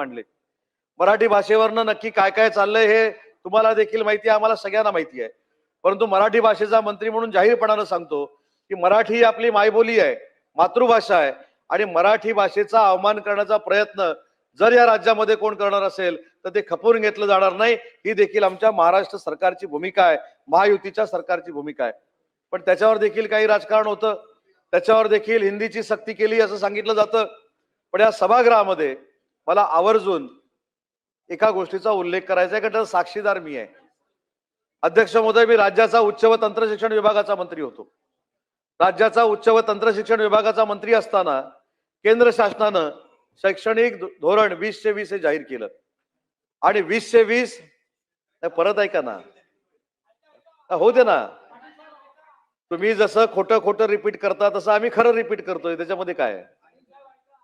मांडले. मराठी भाषेवरनं नक्की काय काय चाललंय हे तुम्हाला देखील माहिती आहे आम्हाला सगळ्यांना माहिती आहे. परंतु मराठी भाषेचा मंत्री म्हणून जाहीरपणानं सांगतो की मराठी ही आपली मायबोली आहे मातृभाषा आहे आणि मराठी भाषेचा अवमान करण्याचा प्रयत्न जर या राज्यामध्ये कोण करणार असेल तर ते खपवून घेतलं जाणार नाही. ही देखील आमच्या महाराष्ट्र सरकारची भूमिका आहे महायुतीच्या सरकारची भूमिका आहे. पण त्याच्यावर देखील काही राजकारण होतं. त्याच्यावर देखील हिंदीची सक्ती केली असं सांगितलं जातं. पण या सभागृहामध्ये मला आवर्जून एका गोष्टीचा उल्लेख करायचा आहे कारण साक्षीदार मी आहे. अध्यक्ष महोदय मी राज्याचा उच्च व तंत्र शिक्षण विभागाचा मंत्री होतो. राज्याचा उच्च व तंत्र शिक्षण विभागाचा मंत्री असताना केंद्र शासनानं शैक्षणिक धोरण वीसशे वीस हे जाहीर केलं. आणि वीसशे वीस परत ऐका ना. हो दे ना. तुम्ही जसं खोटं खोटं रिपीट करता तसं आम्ही खरं रिपीट करतोय. त्याच्यामध्ये काय आहे?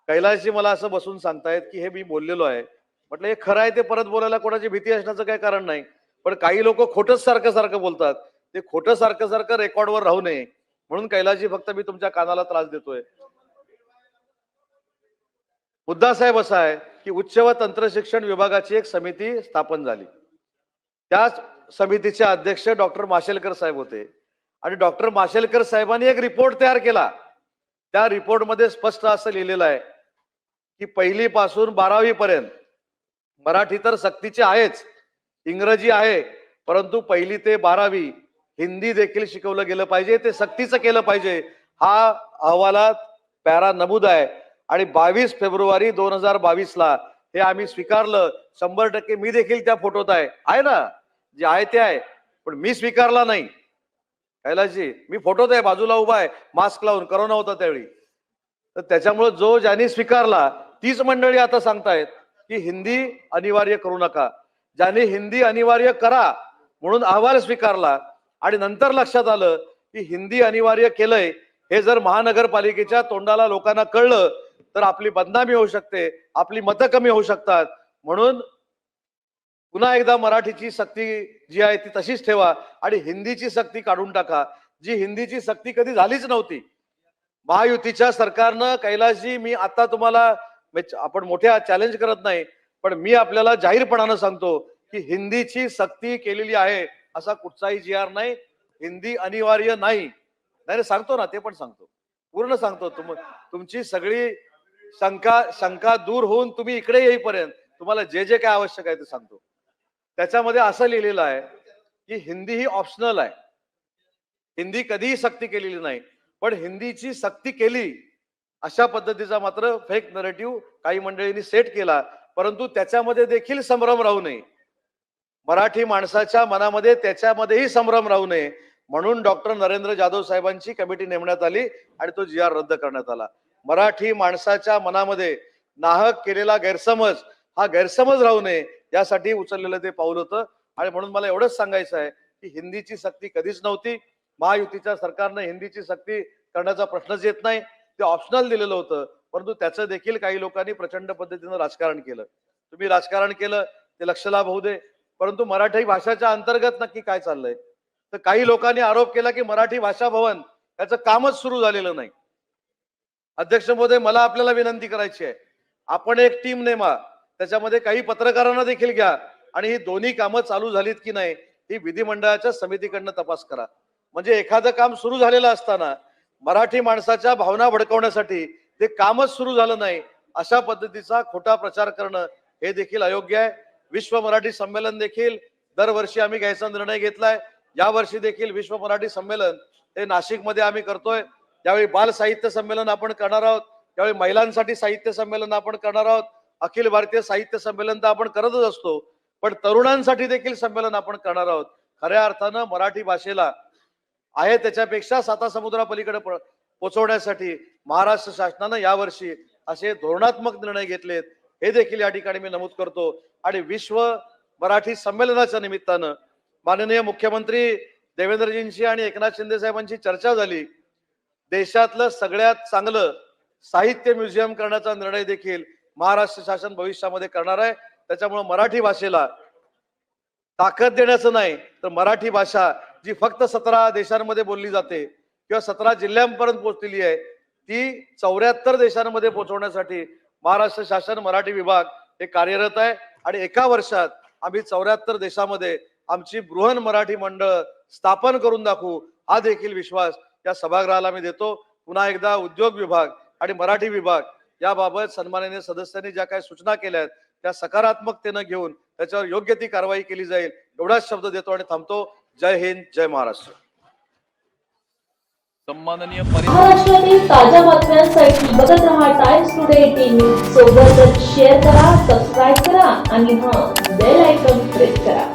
कैलासजी मला असं बसून सांगतायत की हे मी बोललेलो आहे. म्हटलं हे खरं आहे ते परत बोलायला कोणाची भीती असण्याचं काही कारण नाही. पण काही लोक खोटंच सारखं सारखं बोलतात. ते खोटं सारखं सारखं रेकॉर्डवर राहू नये. म्हणून कैलासजी फक्त मी तुमच्या कानाला त्रास देतोय. मुद्दा साहेब असा आहे की उच्च व तंत्र शिक्षण विभागाची एक समिती स्थापन झाली. त्याच समितीचे अध्यक्ष डॉक्टर माशेलकर साहेब होते. आणि डॉक्टर माशेलकर साहेबांनी एक रिपोर्ट तयार केला. त्या रिपोर्टमध्ये स्पष्ट असं लिहिलेलं आहे की पहिली पासून बारावी पर्यंत मराठी तर सक्तीची आहेच. इंग्रजी आहे परंतु पहिली ते बारावी हिंदी देखील शिकवलं गेलं पाहिजे. ते सक्तीचं केलं पाहिजे. हा अहवालात पॅरा नमूद आहे. आणि बावीस फेब्रुवारी दोन हजार बावीस ला हे आम्ही स्वीकारलं. शंभर टक्के मी देखील त्या फोटोत आहे. आहे ना? जे आहे ते आहे. पण मी स्वीकारला नाही. कैलासजी मी फोटोत आहे. बाजूला उभा आहे. मास्क लावून. करोना होता त्यावेळी. तर त्याच्यामुळे जो ज्यांनी स्वीकारला तीच मंडळी आता सांगतायत की हिंदी अनिवार्य करू नका. ज्याने हिंदी अनिवार्य करा म्हणून अहवाल स्वीकारला आणि नंतर लक्षात आलं की हिंदी अनिवार्य केलंय हे जर महानगरपालिकेच्या तोंडाला लोकांना कळलं तर आपली बदनामी होऊ शकते आपली मतं कमी होऊ शकतात. म्हणून पुन्हा एकदा मराठीची सक्ती जी आहे ती तशीच ठेवा आणि हिंदीची सक्ती काढून टाका. जी हिंदीची सक्ती कधी झालीच नव्हती. महायुतीच्या सरकारनं कैलासजी मी आता तुम्हाला आपण मोठ्या चॅलेंज करत नाही पण मी आपल्याला जाहीरपणानं सांगतो की हिंदीची सक्ती केलेली आहे असा कुठचाही जी आर नाही हिंदी अनिवार्य नाही. नाही सांगतो ना ते पण सांगतो. पूर्ण सांगतो. तुम तुमची सगळी शंका शंका दूर होऊन तुम्ही इकडे येईपर्यंत तुम्हाला जे जे काय आवश्यक आहे ते सांगतो. त्याच्यामध्ये असं लिहिलेलं आहे की हिंदी ही ऑप्शनल आहे. हिंदी कधीही सक्ती केलेली नाही पण हिंदीची सक्ती केली अशा पद्धतीचा मात्र फेक नरेटिव्ह काही मंडळींनी सेट केला. परंतु त्याच्यामध्ये देखील संभ्रम राहू नये. मराठी माणसाच्या मनामध्ये त्याच्यामध्येही संभ्रम राहू नये. म्हणून डॉक्टर नरेंद्र जाधव साहेबांची कमिटी नेमण्यात आली आणि तो जी आर रद्द करण्यात आला. मराठी माणसाच्या मनामध्ये नाहक केलेला गैरसमज हा गैरसमज राहू नये यासाठी उचललेलं ते पाऊल होतं. आणि म्हणून मला एवढंच सांगायचं आहे की हिंदीची सक्ती कधीच नव्हती. महायुतीच्या सरकारनं हिंदीची सक्ती करण्याचा प्रश्नच येत नाही. ते ऑप्शनल दिलेलं होतं. परंतु त्याचं देखील काही लोकांनी प्रचंड पद्धतीनं राजकारण केलं. तुम्ही राजकारण केलं ते लक्ष लाभ होऊ दे. परंतु मराठी भाषाच्या अंतर्गत नक्की काय चाललंय? तर काही लोकांनी आरोप केला की मराठी भाषा भवन याचं कामच सुरू झालेलं नाही. अध्यक्ष महोदय मला आपल्याला विनंती करायची आहे. आपण एक टीम नेमा. त्याच्यामध्ये काही पत्रकारांना देखील घ्या. आणि ही दोन्ही कामं चालू झालीत की नाही ही विधिमंडळाच्या समितीकडनं तपास करा. म्हणजे एखादं काम सुरू झालेलं असताना मराठी माणसाच्या भावना भडकवण्यासाठी ते कामच सुरू झालं नाही अशा पद्धतीचा खोटा प्रचार करणं हे देखील अयोग्य आहे. विश्व मराठी संमेलन देखील दरवर्षी आम्ही घ्यायचा निर्णय घेतलाय. यावर्षी देखील विश्व मराठी संमेलन हे नाशिकमध्ये आम्ही करतोय. त्यावेळी बाल साहित्य संमेलन आपण करणार आहोत. त्यावेळी महिलांसाठी साहित्य संमेलन आपण करणार आहोत. अखिल भारतीय साहित्य संमेलन तर आपण करतच असतो. पण तरुणांसाठी देखील संमेलन आपण करणार आहोत. खऱ्या अर्थानं मराठी भाषेला आहे त्याच्यापेक्षा साता समुद्रापलीकडे पोचवण्यासाठी महाराष्ट्र शासनानं यावर्षी असे धोरणात्मक निर्णय घेतलेत. हे देखील या ठिकाणी मी नमूद करतो. आणि विश्व मराठी संमेलनाच्या निमित्तानं माननीय मुख्यमंत्री देवेंद्रजींशी आणि एकनाथ शिंदे साहेबांची चर्चा झाली. देशातलं सगळ्यात चांगलं साहित्य म्युझियम करण्याचा निर्णय देखील महाराष्ट्र शासन भविष्यामध्ये करणार आहे. त्याच्यामुळे मराठी भाषेला ताकद देण्याचं नाही तर मराठी भाषा जी फक्त सतरा देशांमध्ये बोलली जाते किंवा सतरा जिल्ह्यांपर्यंत पोहोचलेली आहे ती चौऱ्याहत्तर देशांमध्ये पोहोचवण्यासाठी महाराष्ट्र शासन मराठी विभाग हे कार्यरत आहे. आणि एका वर्षात आम्ही चौऱ्याहत्तर देशामध्ये आमची बृहन मराठी मंडळ स्थापन करून दाखवू हा देखील विश्वास या सभागृहाला मी देतो. पुन्हा एकदा उद्योग विभाग आणि मराठी विभाग याबाबत सन्माननीय सदस्यांनी ज्या काही सूचना केल्या आहेत त्या सकारात्मकतेनं घेऊन त्याच्यावर योग्य ती कारवाई केली जाईल एवढाच शब्द देतो आणि थांबतो. जय हिंद जय महाराष्ट्र. सन्माननीय महाराष्ट्रातील ताज्या बातम्यांसाठी बघत रहा टाइम्स टुडे टीव्ही. सोबतच शेअर करा सबस्क्राईब करा आणि हां बेल आयकॉन प्रेस करा.